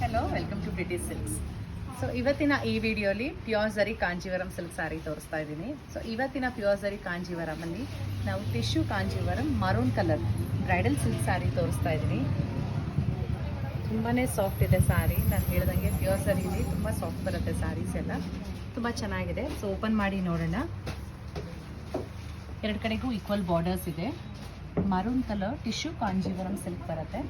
Hello welcome to British silks so ಇವತ್ತಿನ ಈ ವಿಡಿಯೋಲಿ pure zari Kanjeevaram silk sari ತೋರಿಸ್ತಾ ಇದ್ದೀನಿ. ಸೊ ಇವತ್ತಿನ ಪ್ಯೂರ್ ಝರಿ ಕಾಂಜೀವರಮಲ್ಲಿ ನಾವು tissue Kanjeevaram maroon colour bridal silk sari ತೋರಿಸ್ತಾ ಇದ್ದೀನಿ. ತುಂಬಾ ಸಾಫ್ಟ್ ಇದೆ ಸ್ಯಾರಿ ನಾನು ಹೇಳ್ದಂಗೆ ಪ್ಯೂರ್ ಸರಿಲಿ ತುಂಬ ಸಾಫ್ಟ್ ಬರುತ್ತೆ ಸ್ಯಾರೀಸ್ ಎಲ್ಲ. ತುಂಬ ಚೆನ್ನಾಗಿದೆ. ಸೊ ಓಪನ್ ಮಾಡಿ ನೋಡೋಣ. ಎರಡು ಕಡೆಗೂ ಈಕ್ವಲ್ ಬಾರ್ಡರ್ಸ್ ಇದೆ. Maroon colour tissue Kanjeevaram silk ಬರುತ್ತೆ.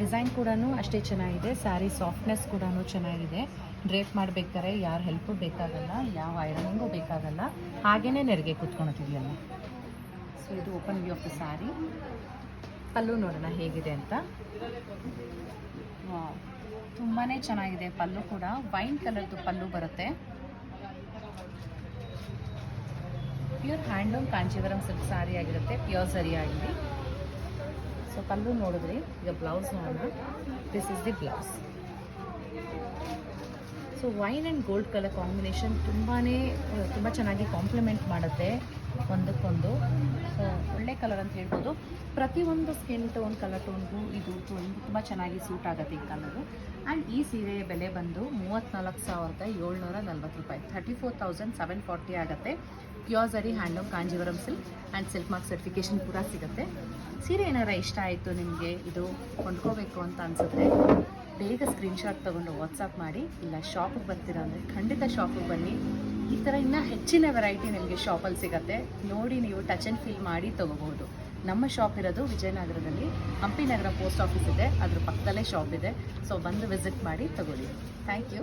ಡಿಸೈನ್ ಕೂಡ ಅಷ್ಟೇ ಚೆನ್ನಾಗಿದೆ, ಸ್ಯಾರಿ ಸಾಫ್ಟ್ನೆಸ್ ಕೂಡ ಚೆನ್ನಾಗಿದೆ. ಡ್ರೇಪ್ ಮಾಡಬೇಕಾದ್ರೆ ಯಾರ ಹೆಲ್ಪು ಬೇಕಾಗಲ್ಲ, ಯಾವ ಐರನಿಂಗು ಬೇಕಾಗಲ್ಲ ಹಾಗೇ ನೆರಿಗೆ ಕೂತ್ಕೊಳತಿದೆಯಲ್ಲ ಸೊ ಇದು open view of the sari pallu ನೋಡೋಣ ಹೇಗಿದೆ ಅಂತ. ತುಂಬಾ ಚೆನ್ನಾಗಿದೆ ಪಲ್ಲು ಕೂಡ. ವೈನ್ ಕಲರ್ದು ಪಲ್ಲು ಬರುತ್ತೆ. Pure handloom Kanchivaram silk sari ಆಗಿರುತ್ತೆ ಪ್ಯೂರ್ ಸರಿಯಾಗಿದೆ ಸೊ ಕಲ್ಲು ನೋಡಿದ್ರಿ, ಈಗ ಬ್ಲೌಸ್ ನೋಡೋಣ this is the blouse so wine and gold colour combination ತುಂಬಾ ತುಂಬ ಚೆನ್ನಾಗಿ ಕಾಂಪ್ಲಿಮೆಂಟ್ ಮಾಡುತ್ತೆ. ಒಂದಕ್ಕೊಂದು. ಸೊ ಒಳ್ಳೆ ಕಲರ್ ಅಂತ ಹೇಳ್ಬೋದು. ಪ್ರತಿಯೊಂದು ಸ್ಕಿನ್ ಟೋನ್ ಕಲರ್ ಟೋನ್ಗೂ ಇದು ತುಂಬ ಚೆನ್ನಾಗಿ ಸೂಟ್ ಆಗುತ್ತೆ ಈ ಕಲರು ಆ್ಯಂಡ್ ಈ ಸೀರೆಯ ಬೆಲೆ ಬಂದು ಮೂವತ್ತ್ನಾಲ್ಕು ಸಾವಿರದ ಏಳ್ನೂರ ನಲ್ವತ್ತು ರೂಪಾಯಿ. Thirty four thousand seven forty ಆಗುತ್ತೆ. Pure zari handloom Kanjeevaram silk and silk mark certification ಕೂಡ ಸಿಗುತ್ತೆ. ಸೀರೆ ಏನಾರ ಇಷ್ಟ ಆಯಿತು ನಿಮಗೆ ಇದು ಕೊಂಡ್ಕೋಬೇಕು ಅಂತ ಅನಿಸಿದ್ರೆ ಬೇಗ ಸ್ಕ್ರೀನ್ಶಾಟ್ ತೊಗೊಂಡು ವಾಟ್ಸಪ್ ಮಾಡಿ. ಇಲ್ಲ ಶಾಪಿಗೆ ಬರ್ತೀರಾ ಅಂದರೆ ಖಂಡಿತ ಶಾಪಿಗೆ ಬನ್ನಿ. ಈ ಥರ ಇನ್ನೂ ಹೆಚ್ಚಿನ ವೆರೈಟಿ ನಿಮಗೆ ಶಾಪಲ್ಲಿ ಸಿಗುತ್ತೆ. ನೋಡಿ ನೀವು ಟಚ್ ಆ್ಯಂಡ್ ಫೀಲ್ ಮಾಡಿ ತೊಗೋಬೋದು ನಮ್ಮ ಶಾಪ್ ಇರೋದು ವಿಜಯನಗರದಲ್ಲಿ. ಹಂಪಿ ನಗರ ಪೋಸ್ಟ್ ಆಫೀಸ್ ಇದೆ. ಅದ್ರ ಪಕ್ಕದಲ್ಲೇ ಶಾಪ್ ಇದೆ. ಸೊ ಬಂದು ವಿಸಿಟ್ ಮಾಡಿ ತಗೊಳ್ಳಿ. Thank you